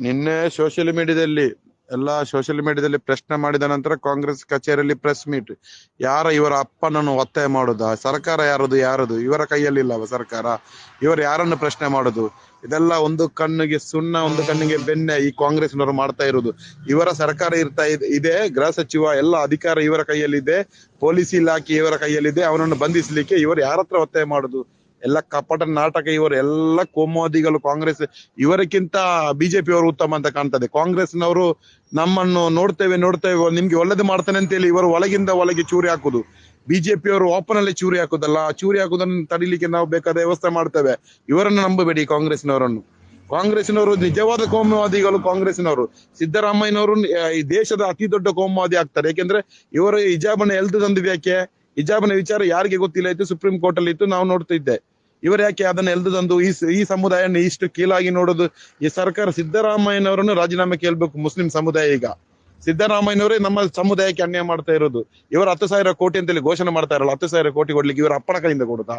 ನಿನ್ನೆ ಸೋಷಿಯಲ್ ಮೀಡಿಯಾದಲ್ಲಿ ಎಲ್ಲ ಸೋಷಿಯಲ್ ಮೀಡಿಯಾದಲ್ಲಿ ಪ್ರಶ್ನೆ ಮಾಡಿದ ನಂತರ ಕಾಂಗ್ರೆಸ್ ಕಚೇರಿಯಲ್ಲಿ ಪ್ರೆಸ್ ಮೀಟ್ ಯಾರ ಇವರ ಅಪ್ಪನನ್ನು ಒತ್ತಾಯ ಮಾಡುದ? ಸರ್ಕಾರ ಯಾರದು ಯಾರದು? ಇವರ ಕೈಯಲ್ಲಿಲ್ಲವ ಸರ್ಕಾರ? ಇವರು ಯಾರನ್ನು ಪ್ರಶ್ನೆ ಮಾಡುದು? ಇದೆಲ್ಲ ಒಂದು ಕಣ್ಣಿಗೆ ಸುಣ್ಣ, ಒಂದು ಕಣ್ಣಿಗೆ ಬೆನ್ನೆ ಈ ಕಾಂಗ್ರೆಸ್ನವರು ಮಾಡ್ತಾ ಇರೋದು. ಇವರ ಸರ್ಕಾರ ಇರ್ತಾ ಇದೆ ಇದೆ. ಗೃಹ ಸಚಿವ, ಎಲ್ಲ ಅಧಿಕಾರ ಇವರ ಕೈಯಲ್ಲಿದೆ. ಪೊಲೀಸ್ ಇಲಾಖೆ ಇವರ ಕೈಯಲ್ಲಿದೆ. ಅವನನ್ನು ಬಂಧಿಸಲಿಕ್ಕೆ ಇವರು ಯಾರತ್ರ ಒತ್ತಾಯ ಮಾಡುದು? ಎಲ್ಲ ಕಪಟ ನಾಟಕ, ಇವರು ಎಲ್ಲ ಕೋಮುವಾದಿಗಳು ಕಾಂಗ್ರೆಸ್ ಇವರಕ್ಕಿಂತ ಬಿಜೆಪಿ ಅವರು ಉತ್ತಮ ಅಂತ ಕಾಣ್ತದೆ. ಕಾಂಗ್ರೆಸ್ನವರು ನಮ್ಮನ್ನು ನೋಡ್ತೇವೆ ನೋಡ್ತೇವೆ ನಿಮ್ಗೆ ಒಳ್ಳೇದು ಮಾಡ್ತಾನೆ ಅಂತೇಳಿ ಇವರು ಒಳಗಿಂದ ಒಳಗೆ ಚೂರಿ ಹಾಕುದು. ಬಿಜೆಪಿ ಅವರು ಓಪನ್ ಅಲ್ಲಿ ಚೂರಿ ಹಾಕುದಲ್ಲ ಚೂರಿ ಹಾಕುದನ್ನು ತಡಿಲಿಕ್ಕೆ ನಾವು ಬೇಕಾದ ವ್ಯವಸ್ಥೆ ಮಾಡ್ತೇವೆ. ಇವರನ್ನು ನಂಬಬೇಡಿ ಕಾಂಗ್ರೆಸ್ನವರನ್ನು. ಕಾಂಗ್ರೆಸ್ನವರು ನಿಜವಾದ ಕೋಮುವಾದಿಗಳು ಕಾಂಗ್ರೆಸ್ನವರು. ಸಿದ್ದರಾಮಯ್ಯನವರು ಈ ದೇಶದ ಅತಿ ದೊಡ್ಡ ಕೋಮುವಾದಿ ಆಗ್ತಾರೆ. ಯಾಕೆಂದ್ರೆ ಇವರು ಹಿಜಾಬನ್ನು ಎಲ್ದು ತಂದಿದ್ಯಾಕೆ ಹಿಜಾಬನ ವಿಚಾರ ಯಾರಿಗೆ ಗೊತ್ತಿಲ್ಲ ಇತ್ತು, ಸುಪ್ರೀಂ ಕೋರ್ಟ್ ಅಲ್ಲಿ ಇತ್ತು, ನಾವು ನೋಡ್ತಿದ್ದೆ ಇವರು ಯಾಕೆ ಅದನ್ನ ಎಲ್ದು ಈ ಈ ಸಮುದಾಯನ ಇಷ್ಟು ಕೀಳಾಗಿ ನೋಡೋದು? ಈ ಸರ್ಕಾರ ಸಿದ್ದರಾಮಯ್ಯನವರನ್ನು ರಾಜೀನಾಮೆ ಕೇಳ್ಬೇಕು ಮುಸ್ಲಿಂ ಸಮುದಾಯ ಈಗ. ಸಿದ್ದರಾಮಯ್ಯನವರೇ ನಮ್ಮ ಸಮುದಾಯಕ್ಕೆ ಅನ್ಯಾಯ ಮಾಡ್ತಾ ಇರೋದು. ಇವರು ಹತ್ತು ಸಾವಿರ ಕೋಟಿ ಅಂತೇಳಿ ಘೋಷಣೆ ಮಾಡ್ತಾ ಇರಲ್ಲ, ಹತ್ತು ಸಾವಿರ ಕೋಟಿ ಕೊಡ್ಲಿಕ್ಕೆ ಇವರ ಅಪ್ಪನ ಕೈಯಿಂದ ಕೊಡುದಾ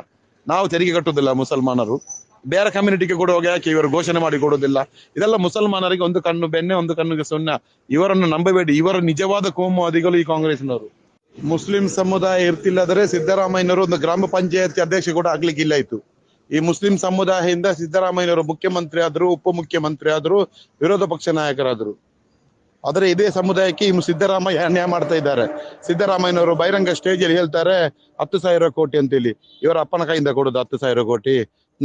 ನಾವು ತೆರಿಗೆ ಕಟ್ಟುವುದಿಲ್ಲ ಮುಸಲ್ಮಾನರು. ಬೇರೆ ಕಮ್ಯುನಿಟಿಗೆ ಕೊಡುವಾಗ ಯಾಕೆ ಇವರು ಘೋಷಣೆ ಮಾಡಿ ಕೊಡುವುದಿಲ್ಲ? ಇದೆಲ್ಲ ಮುಸಲ್ಮಾನರಿಗೆ ಒಂದು ಕಣ್ಣು ಬೆನ್ನೆ, ಒಂದು ಕಣ್ಣುಗೆ ಸುಣ್ಣ. ಇವರನ್ನು ನಂಬಬೇಡಿ. ಇವರ ನಿಜವಾದ ಕೋಮುವಾದಿಗಳು ಈ ಕಾಂಗ್ರೆಸ್ನವರು. ಮುಸ್ಲಿಂ ಸಮುದಾಯ ಇರ್ತಿಲ್ಲದ್ರೆ ಸಿದ್ದರಾಮಯ್ಯನವರು ಒಂದು ಗ್ರಾಮ ಪಂಚಾಯತ್ ಅಧ್ಯಕ್ಷ ಕೂಡ ಆಗ್ಲಿಕ್ಕಿಲ್ಲ ಇತ್ತು. ಈ ಮುಸ್ಲಿಂ ಸಮುದಾಯದಿಂದ ಸಿದ್ದರಾಮಯ್ಯನವರು ಮುಖ್ಯಮಂತ್ರಿ ಆದ್ರು ಉಪಮುಖ್ಯಮಂತ್ರಿ ಆದ್ರು ವಿರೋಧ ಪಕ್ಷ ನಾಯಕರಾದ್ರು. ಆದರೆ ಇದೇ ಸಮುದಾಯಕ್ಕೆ ಈ ಸಿದ್ದರಾಮಯ್ಯ ಅನ್ಯಾಯ ಮಾಡ್ತಾ ಇದ್ದಾರೆ. ಸಿದ್ದರಾಮಯ್ಯನವರು ಬಹಿರಂಗ ಸ್ಟೇಜ್ ಅಲ್ಲಿ ಹೇಳ್ತಾರೆ, ಹತ್ತು ಸಾವಿರ ಕೋಟಿ ಅಂತೇಳಿ ಇವರ ಅಪ್ಪನ ಕೈಯಿಂದ ಕೊಡುದು ಹತ್ತು ಸಾವಿರ ಕೋಟಿ.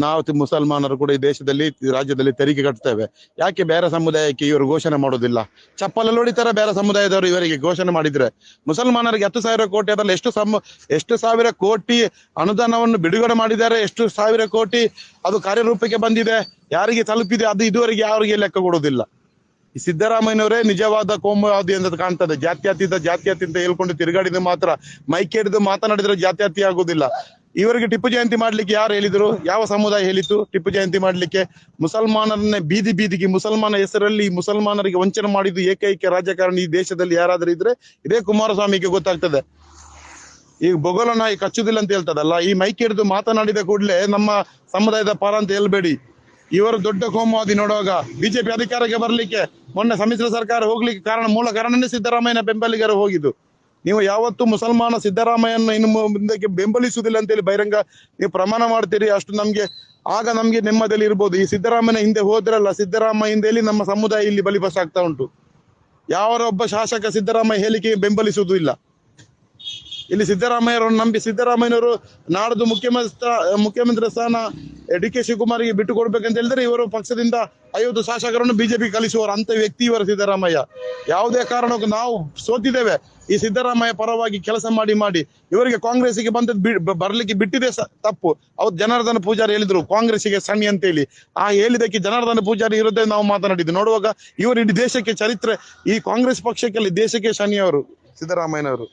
ನಾವು ಮುಸಲ್ಮಾನರು ಕೂಡ ಈ ದೇಶದಲ್ಲಿ ರಾಜ್ಯದಲ್ಲಿ ತೆರಿಗೆ ಕಟ್ತೇವೆ. ಯಾಕೆ ಬೇರೆ ಸಮುದಾಯಕ್ಕೆ ಇವರು ಘೋಷಣೆ ಮಾಡೋದಿಲ್ಲ? ಚಪ್ಪಲಲ್ಲಿ ಹೊಡಿತಾರೆ ಬೇರೆ ಸಮುದಾಯದವರು ಇವರಿಗೆ ಘೋಷಣೆ ಮಾಡಿದ್ರೆ. ಮುಸಲ್ಮಾನರಿಗೆ ಹತ್ತು ಸಾವಿರ ಕೋಟಿ ಅದರಲ್ಲಿ ಎಷ್ಟು ಸಮ ಎಷ್ಟು ಸಾವಿರ ಕೋಟಿ ಅನುದಾನವನ್ನು ಬಿಡುಗಡೆ ಮಾಡಿದ್ದಾರೆ, ಎಷ್ಟು ಸಾವಿರ ಕೋಟಿ ಅದು ಕಾರ್ಯರೂಪಕ್ಕೆ ಬಂದಿದೆ, ಯಾರಿಗೆ ತಲುಪಿದೆ, ಅದು ಇದುವರೆಗೆ ಯಾರಿಗೆ ಲೆಕ್ಕ ಕೊಡೋದಿಲ್ಲ ಸಿದ್ದರಾಮಯ್ಯನವರೇ ನಿಜವಾದ ಕೋಮುವಾದಿ ಅಂತ ಕಾಣ್ತದೆ. ಜಾತ್ಯತೀತ ಜಾತ್ಯತೀತ ಹೇಳ್ಕೊಂಡು ತಿರುಗಾಡಿದ ಮಾತ್ರ ಮೈಕೇಡಿದು ಮಾತನಾಡಿದ್ರೆ ಜಾತ್ಯಾತಿ ಆಗುದಿಲ್ಲ ಇವರಿಗೆ ಟಿಪ್ಪು ಜಯಂತಿ ಮಾಡ್ಲಿಕ್ಕೆ ಯಾರು ಹೇಳಿದ್ರು? ಯಾವ ಸಮುದಾಯ ಹೇಳಿತು ಟಿಪ್ಪು ಜಯಂತಿ ಮಾಡ್ಲಿಕ್ಕೆ ಮುಸಲ್ಮಾನರನ್ನೇ ಬೀದಿ ಬೀದಿಗೆ ಮುಸಲ್ಮಾನ ಹೆಸರಲ್ಲಿ ಮುಸಲ್ಮಾನರಿಗೆ ವಂಚನೆ ಮಾಡಿದ್ದು ಏಕೈಕ ರಾಜಕಾರಣಿ ಈ ದೇಶದಲ್ಲಿ ಯಾರಾದ್ರೂ ಇದ್ರೆ ಇದೇ ಕುಮಾರಸ್ವಾಮಿಗೆ ಗೊತ್ತಾಗ್ತದೆ. ಈಗ ಬೊಗಲ ನಾಯಿ ಕಚ್ಚುದಿಲ್ಲ ಅಂತ ಹೇಳ್ತದಲ್ಲ, ಈ ಮೈಕ್ ಹಿಡಿದು ಮಾತನಾಡಿದ ಕೂಡಲೇ ನಮ್ಮ ಸಮುದಾಯದ ಪರ ಅಂತ ಹೇಳ್ಬೇಡಿ. ಇವರು ದೊಡ್ಡ ಕೋಮುವಾದಿ ನೋಡುವಾಗ ಬಿಜೆಪಿ ಅಧಿಕಾರಕ್ಕೆ ಬರ್ಲಿಕ್ಕೆ ಮೊನ್ನೆ ಸಮ್ಮಿಶ್ರ ಸರ್ಕಾರ ಹೋಗ್ಲಿಕ್ಕೆ ಕಾರಣ ಮೂಲ ಕಾರಣನೇ ಸಿದ್ದರಾಮಯ್ಯನ ಬೆಂಬಲಿಗರು ಹೋಗಿದ್ದು. ನೀವು ಯಾವತ್ತು ಮುಸಲ್ಮಾನ ಸಿದ್ದರಾಮಯ್ಯನ ಇನ್ನು ಮುಂದಕ್ಕೆ ಬೆಂಬಲಿಸುವುದಿಲ್ಲ ಅಂತೇಳಿ ಬಹಿರಂಗ ನೀವು ಪ್ರಮಾಣ ಮಾಡ್ತೀರಿ, ಅಷ್ಟು ನಮ್ಗೆ, ಆಗ ನಮ್ಗೆ ನೆಮ್ಮದಿಯಲ್ಲಿ ಇರ್ಬೋದು. ಈ ಸಿದ್ದರಾಮಯ್ಯ ಹಿಂದೆ ಹೋದ್ರಲ್ಲ, ಸಿದ್ದರಾಮಯ್ಯ ಹಿಂದೆಯಲ್ಲಿ ನಮ್ಮ ಸಮುದಾಯ ಇಲ್ಲಿ ಬಲಿಪಶ ಆಗ್ತಾ ಉಂಟು. ಯಾವರೊಬ್ಬ ಶಾಸಕ ಸಿದ್ದರಾಮಯ್ಯ ಹೇಳಿಕೆ ಬೆಂಬಲಿಸುವುದು ಇಲ್ಲ. ಇಲ್ಲಿ ಸಿದ್ದರಾಮಯ್ಯರನ್ನು ನಂಬಿ, ಸಿದ್ದರಾಮಯ್ಯನವರು ನಾಡದು ಮುಖ್ಯಮಂತ್ರಿ ಮುಖ್ಯಮಂತ್ರಿ ಸ್ಥಾನ ಡಿ ಕೆ ಶಿವಕುಮಾರ್ಗೆ ಬಿಟ್ಟು ಕೊಡ್ಬೇಕಂತ ಹೇಳಿದ್ರೆ ಇವರು ಪಕ್ಷದಿಂದ ಐವತ್ತು ಶಾಸಕರನ್ನು ಬಿಜೆಪಿ ಕಲಿಸುವವರು, ಅಂತ ವ್ಯಕ್ತಿ ಇವರು ಸಿದ್ದರಾಮಯ್ಯ. ಯಾವುದೇ ಕಾರಣಕ್ಕೂ ನಾವು ಸೋತಿದ್ದೇವೆ. ಈ ಸಿದ್ದರಾಮಯ್ಯ ಪರವಾಗಿ ಕೆಲಸ ಮಾಡಿ ಮಾಡಿ ಇವರಿಗೆ ಕಾಂಗ್ರೆಸ್ಗೆ ಬಂದದ್ದು ಬರ್ಲಿಕ್ಕೆ ಬಿಟ್ಟಿದೆ ತಪ್ಪು. ಅವ್ರು ಜನಾರ್ದನ ಪೂಜಾರಿ ಹೇಳಿದ್ರು ಕಾಂಗ್ರೆಸ್ಗೆ ಸಣ್ಣಿ ಅಂತ ಹೇಳಿ. ಆ ಹೇಳಿದಕ್ಕೆ ಜನಾರ್ದನ ಪೂಜಾರಿ ಇರುತ್ತೆ ನಾವು ಮಾತನಾಡಿದ್ದು. ನೋಡುವಾಗ ಇವರು ಇಡೀ ದೇಶಕ್ಕೆ ಚರಿತ್ರೆ, ಈ ಕಾಂಗ್ರೆಸ್ ಪಕ್ಷಕ್ಕೆ ದೇಶಕ್ಕೆ ಶನಿ ಅವರು, ಸಿದ್ದರಾಮಯ್ಯನವರು.